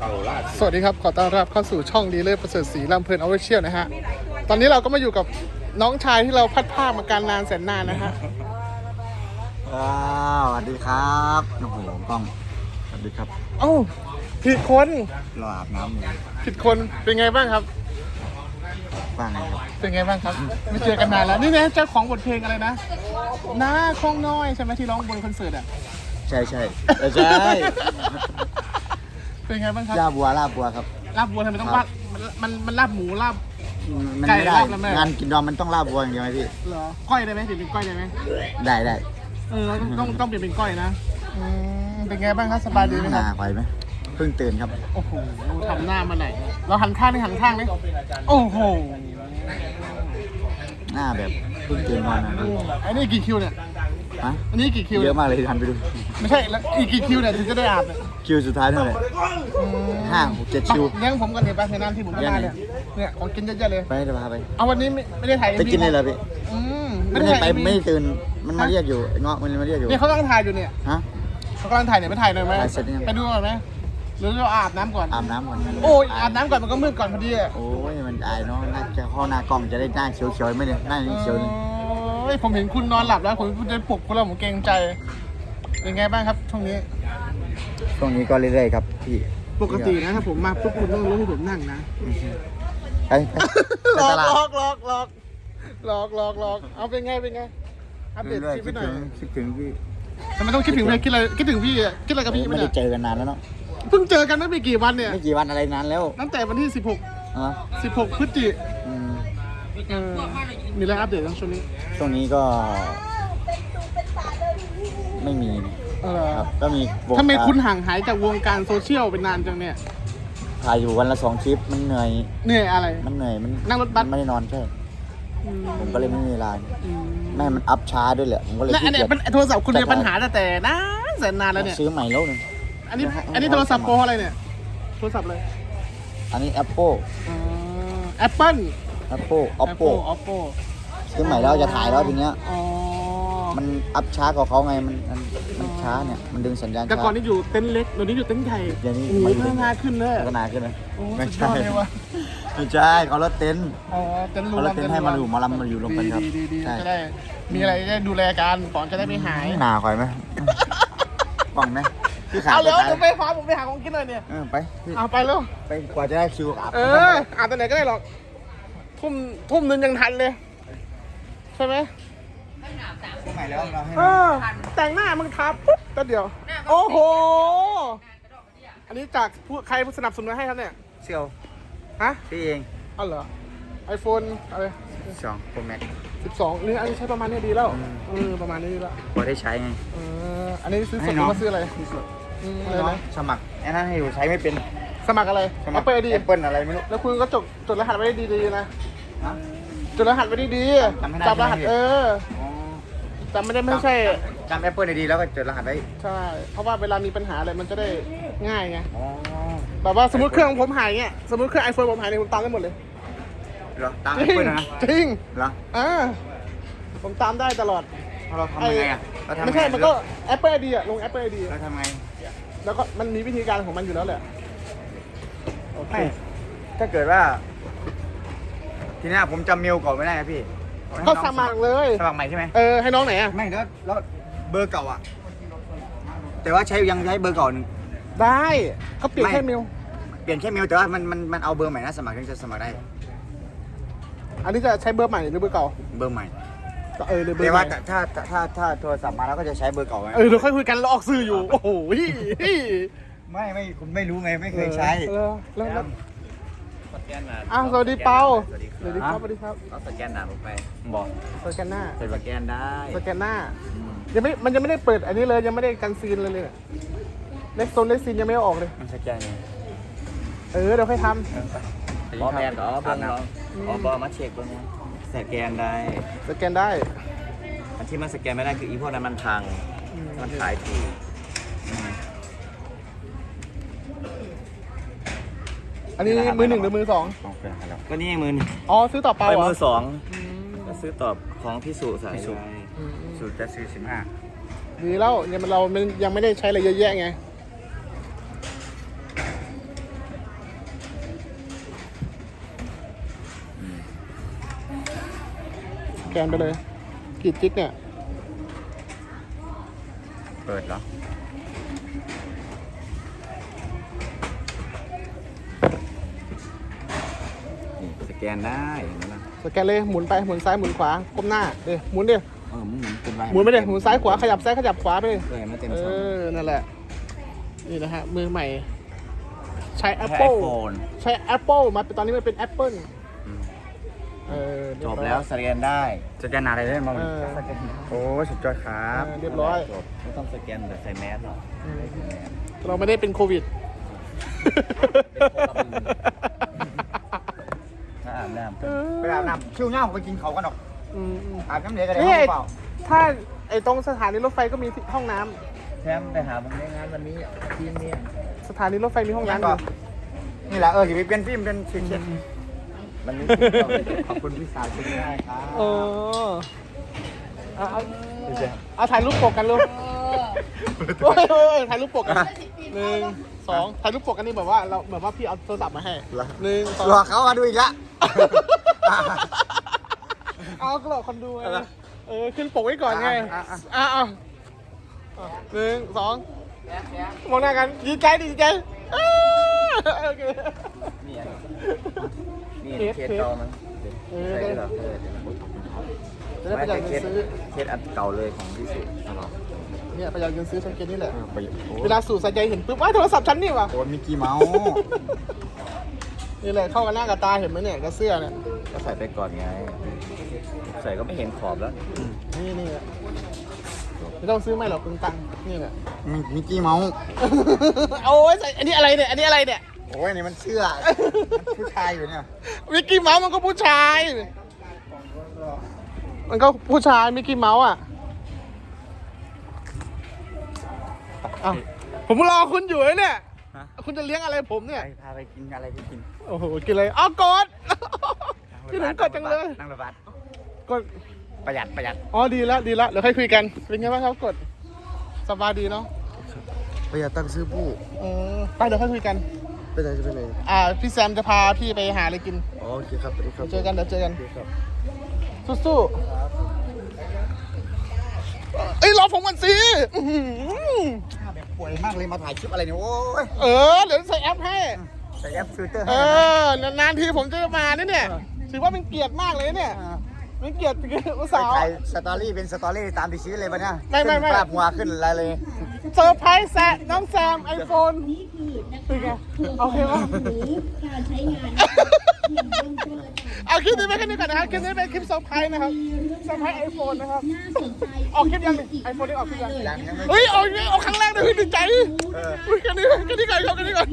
เก่าล่าสวัสดีครับ ขอต้อนรับเข้าสู่ช่องดีเลอร์ประเสริฐศรีลำเพลินออฟฟิเชียลนะฮะ ตอนนี้เราก็มาอยู่กับน้องชายที่เราพัดภาคมาการนานแสนนานนะฮะว้าวสวัสดีครับโอ้โหกล้องสวัสดีครับเอ้าผิดคนรออาบน้ำอยู่ผิดคนเป็นไงบ้างครับ บ้างไงครับ เป็นไงบ้างครับไม่เจอกันนานแล้วนี่นะเจ้าของบทเพลงอะไรนะน้าคงน้อยใช่ไหมที่ร้องบนคอนเสิร์ตอะใช่ใช่เออใช่ เป็นไงบ้างครับลาบบัวลาบบัวครับ ลาบวัวทำไมต้องครัลาบบมันมันมันลาบหมูลาบ มันไก่ไม่ได้ลาบแล้วแม่ งานกินดอมมันต้องลาบบัวอย่างเดียวไหมพี่เหรอก้อยได้ไหมถึงเป็นก้อยได้ไหมได้ได้เออต้องต้องต้องเปลี่ยนเป็นก้อยนะอืมเป็นไงบ้างครับสบายดีไหมหครันาบไหวไหมเพิ่งตื่นครับ โอ้โหทำหน้ามาไหน เราหันข้างนี่หันข้างไหมโอ้โหหน้าแบบเพิ่งตื่นนอนนะไอ้นี่กี่คิวเนี่ยฮะอันนี้กี่คิวเยเนี่ยอะมากเลยทันไปดูไม่ใช่แล้วอีกกี่คิวเนี่ยถึงจะได้อาบเนี่ย คิวสุดท้ายเท่าไหร่ห้าหกเจ็ดคิวเลี้ยงผมกันเห็นปะในน้ำที่ผมก็มาเนี่ยเนี่ยของกินเยอะๆเลยไปจะพาไป เอาวันนี้ไม่ไม่ได้ถ่ายไปกินเลยเหรอพี่อืมไม่ไม่ได้ได้ไปถ่าย MV ไม่ได้ตื่นมันมาเรียกอยู่ไอ้เงาะมันมาเรียกอยู่เนี่ยเขากำลังถ่ายอยู่เนี่ยฮะเขากำลังถ่ายเนี่ยไปถ่ายหน่อยไหมถ่ายเสร็จยังไปดูหน่อยไหมหรือเราอาบน้ำก่อนอาบน้ำก่อนโอ้ยอาบน้ำก่อนมันก็มืดก่อนพอดีอะโอ้ยมันอายเนาะน่าจะข้อหน้ากล้องจะได้หน้าเขียวๆไหมเนี่ยหน้ายังเขียวเลยโอ้ยผมเห็นคุณนอนหลับแล้วผมคุณจะปลุกคุณแล้วผมเกรงใจเป็นไงบ้างครับช่วงนี้ ช่วงนี้ก็เรื่อยๆครับพี่ปกตินะถ้าผมมาปุ๊บคุณต้องรู้ให้ผมนั่งนะไปไปหไปลอตกลาดหลอกหลอกหลอกหลอกหลอกหลอกเอาเป็นไงเป็นไงอัปเดตเรื่อยชีๆวิคิตดหน่อถึยงคิดถึงพี่ทำไมต้องคิดถึงเลยคิดอะไรคิดถึงพี่อะคิดอะไรกับพี่ไม่ไม่ได้ได้เจอกันนานแล้วเนาะเพิ่งเจอกันไม่กี่วันเนี่ยไม่กี่วันอะไรนานแล้วตั้งแต่วันที่ 16อ๋อ16 พฤศจิอืมเออมีอะไรอัปเดตบ้างช่วงนี้ช่วงนี้ก็ ไม่มีนะ เออครับก็มีวงทำไมการคุณห่างหายจากวงการโซเชียลเป็นนานจังเนี่ย ถ่ายอยู่วันละสองคลิปมันเหนื่อย เหนื่อยอะไร มันเหนื่อยมันนั่งรถบัส มันไม่ได้นอนใช่ อืมผมก็เลยไม่มีเวลาอืมแม่ให้มันอัพช้าด้วยแหละผมก็เลยและขี้อันเนี้เกียยจมันโทรศัพท์คุณมีปัญหาตั้งแต่นานแสนนานแล้วเนี่ย ซื้อใหม่แล้วหนึงอันนี้เดี๋ยวให้อันนี้โทรศัพท์โปรอะไรเนี่ย โทรศัพท์เลยอันนี้ Apple แอปเปิ้ล Apple Oppo Oppo ซื้อใหม่แล้วจะถ่ายแล้วทีเนี้ย อ๋อ มันอัพช้ากว่าเขาไงมันมันมันช้าเนี่ยมันดึงสัญญาณแต่ช้าก่อนนี่อยู่เต็นท์เล็กเดี๋ยวนี้อยู่เต็นท์ใหญ่เดี๋ยวนี้โอ้โหมันพัฒนาขึ้นเลยพัฒนาขึ้นเลยโอ้ไม่สุดยใช่อดเลยวะไม่ใช่เขารถเต็นท์อ๋อเต็นท์รวเขามรถเต็นท์ให้มาอยู่หมอลำมาอยู่รวมกันครับดีดีดีใช่จะได้มีอะไรจะได้ดูแลกันก่อนจะได้ไม่หาย หนาคอยไหมกล่องไหมพี่ขาเอาไปเร็วขายเดี๋ยวไปฟ้าผมไปหาของกินหน่อยเนี่ย เออไปพี่เอาไปเร็ว ไปกว่าจะได้คิวกับเอออาบตอนไหนก็ได้หรอก ทุ่มทุ่มนึงยังทันเลย ใช่ไหมซื้อใหม่ แล้วเราให้เออ แต่งหน้ามึงทาปุ๊บก็เดียว โอ้โห อันนี้จากผู้ใครผู้สนับสนุนให้ครับเนี่ย เซียวฮะพี่เองอ๋อเหรอไอโฟนอะไรสองโปรแม็ก12นี่อันนี้ใช้ประมาณนี้ดีแล้วอืมเออประมาณนี้ดีแล้วพอได้ใช้ไงเอออันนี้ซื้อสให้ดหน้รือองว่าซื้ออะไรอืมอะไรน้องนะสมัครไอ้นั่นให้อยู่ใช้ไม่เป็นสมัครอะไรสมัครเปิดดีแอปเปิลอะไรไม่รู้แล้วคุณก็จดจดรหัสไว้ดีๆนะฮะจดรหัสไว้ดีจำไม่ได้ๆจำรหัสใช่ไหมพี่เออ อ๋อจำไม่ได้ไม่ใช่ จำแอปเปิลดีๆแล้วก็จดรหัสไว้ใช่ เพราะว่าเวลามีปัญหาอะไรมันจะได้ง่ายไง อ๋อแบบว่าสมมติเครื่องผมหายเงี้ย สมมติเครื่องไอโฟนผมหายเนี่ยผมตามได้หมดเลย เหรอตามจแอปริงเปิลนะจริงเหรออ่าผมตามได้ตลอด เราทำยังไงอะเราทำไม่ใช่ มันก็ Apple ID อะลง Apple ID เราทำไงแล้วก็มันมีวิธีการของมันอยู่แล้วแหละ โอเค ไม่ถ้าเกิดว่า ทีเนี้ยผมจำเมลก่อนไม่ได้นะพี่ ก็สมัครเลย สมัครใหม่ใช่ไหมเออให้น้องไหนอะไม่แล้วแล้วเบอร์เก่าอะ แต่ว่าใช้ยังใช้เบอร์เก่าหนึ่ง ได้เขาเปลี่ยนไม่แค่เมลเปลี่ยนแค่เมลแต่ว่ามันมันมันเอาเบอร์ใหม่นะสมัครถึงจะสมัครได้อันนี้จะใช้เบอร์ใหม่หรือเบอร์เก่าเบอร์ใหม่ก็เออหรือเบอแต่ร์ใหว่าม่ถ้าถ้าถ้าถ้าโทรศัพท์มาแล้วก็จะใช้เบอร์เก่าไงเออเดี๋ยวค่อยคุยกันเราออกสื่ออยู่ โอ้โหไม่ไม่คุณไม่รู้ไงไม่เคยใช้ เออแล้วแล้วสแกนหนาอ้าวสวัสดีเปาสวัสดีคสวัสดีครัรับบสวัสดีครับเอาสแกนหนาลงไปบอกสแกนหน้าเป็นสแกนได้สแกนหน้ายังไม่มันยังไม่ได้เปิดอันนี้เลยยังไม่ได้กันซีนเลยเลยเนี่ยเล็กโซนเล็กซีนยังไม่ได้ออกเลย มันสแกนไงเออเดี๋ยวค่อยทบอแมนเหรอเบิ้งเหรออ๋อบอมาเช็คเบิ้งนะสแกนได้ำสแกนได้อันที่มันสแกนไม่ได้คืออีพวกนั้นมันพังมันขายถูกอั อันนี้มือหนึ่งหรือมือสองก็นี่ไงมือหนึ่งอ๋อซื้อต่อไปไปเหรอมือสองก็ซื้อตอบของพี่สุสายพี่สุอืมสุจะซื้อสิบห้าดีแล้วยังเรามันยังไม่ได้ใช้อะไรเยอะแยะไงแกนไปเลยกีดจิกเนี่ย เปิดเหรอ แกนได้เห็นไหมล่ะสแกนเลยหมุนไปหมุนซ้ายหมุนขวาก้มหน้าเดี๋ยวหมุนดิเออมึงหมุนเป็นไรหมุนไปดิหมุนซ้ายขวาขยับซ้ายขยับขวาไปดิเออมันเต็มเอช่องอนั่นแหละนี่นะฮะมือใหม่ ใช้ใช้ Apple iPhone ใช้ Apple มาตอนนี้มันเป็น Apple อืมเออเรีจยบร้อยแล้วสแกนได้สแกนอะไรได้บ้างเออโอ้สุดยอดครับเออเรียบร้อย จบไม่ต้องสแกนแต่ใส่แมสหรอกอืมเราไม่ได้เป็นโควิดถ้าอาบน้ำเออไปอาบน้ำชิวเง่าไปกินเขากันหรอกอืมอืมอาบน้ำเหลวก็ได้นี่ห้องเปล่าถ้าไอ้ตรงสถานีรถไฟก็มีห้องน้ำแชมป์ไปหาผมในงานวันนี้ทีมนี้สถานีรถไฟมีห้องยังน้ำอก็ยู่นี่แหละเอออย่าไปเปลี่ยนฟิล์มเป็นเช็ดมันมีขอบคุณพี่สาวช่วยได้ครับเออเอาเอาเอาถ่ายรูปปกกันลูกโอ้ยโอ้ยถ่ายรูปปกกันหนึ่ง สองถ่ายรูปปกกันนี่แบบว่าเราแบบว่าพี่เอาโทรศัพท์มาให้หนึ่งสองหลอกเขามาดูอีกละเอาก็หลอกคนดูไงเออขึ้นปกไว้ก่อนไงอะอะอะเอาอะหนึ่งสองมองหน้ากันดีใจดีใจอ้าโอเคนี่อะไรนี่เคสเคสเก่ามันเออใช่เหรอเออจะได้ประหยัดเงินซื้อเคสอันเก่าเลยของที่สุด เนี่ยประหยัดเงินซื้อสังเกตนี่แหละไปโอ้เวลาสูตรใส่ใจเห็นปุ๊บว้ายโทรศัพท์ฉันนี่วะโหมิกกี้เมาส์นี่แหละเข้ากันหน้ากับตาเห็นไหมเนี่ยกับเสื้อเนี่ยก็ใส่ไปก่อนไง ใส่ก็ไม่เห็นขอบแล้วนี่นี่แหละไม่ต้องซื้อใหม่หรอกคุณตังค์นี่แหละมิกกี้เมาส์โอ้ยใส่อันนี้อะไรเนี่ยอันนี้อะไรเนี่ยโอ้ยนี่มันเสื้อผู้ชายอยู่เนี่ยมิกกี้เมาส์มันก็ผู้ชาย มันก็ผู้ชายมิกกี้เมาส์อะ อ้าวผมรอคุณอยู่เลยเนี่ยคุณจะเลี้ยงอะไรผมเนี่ยไปพาไปกินอะไรไปกินโอ้โห กินอะไรอ้าวกดพี่หนุ่มกดจังเลย นั่งรถบัสกด ประหยัดประหยัดอ๋อ ดีแล้วดีแล้วเดี๋ยวค่อยคุยกัน เป็นไงบ้างครับกด สบายดีเนาะประหยัดตังค์ซื้อผู้เออไปเดี๋ยวค่อยคุยกัน ไปไหนจะไปไหนอ่า พี่แซมจะพาพี่ไปหาอะไรกินโอเคครับสวัสดีครับเจอกันเดี๋ยวเจอกันครับสู้ๆเอ้ยรอผมก่อนสิอื้อหือแบบ ป่วยมากเลยมาถ่ายคลิปอะไรเนี่ยโอ้ยเออ เดี๋ยวใส่แอปให้ ใส่แอปฟิลเตอร์เอให้อนานๆทีผมจะมาเนี่ยเนี่ย ถือว่าเป็นเกียรติมากเลยเนี่ยเป็นเกียรติอุตไปส่าห์ ถ่ายสตอรี่เป็นสตอรี่ตามที่ชี้เลยปะเนี่ยไม่ไม่ไม่ ขึ้นภาพหัวขึ้นอะไรเลย เซอร์ไพรส์แซะน้องแซมไอโฟน นี่คือนะเป็นไงคะโอเคปะหรือการใช้งานนะคะ เพียงเบื้องต้นและการเอาคลิปนี้ไปแค่นี้ก่อนนะครับคลิปนี้เป็นคลิปเซอร์ไพรส์นะครับเซอร์ไพรส์ไอโฟนนะครับน่าสนใจออกคลิปยังดิ iPhone ได้ออกคลิปยังเลยนะคะเฮ้ยออกยังออกครั้งแรกเลยพี่ดีใจอุ้ยแค่นี้แค่นี้ก่อนครับแค่นี้ก่อน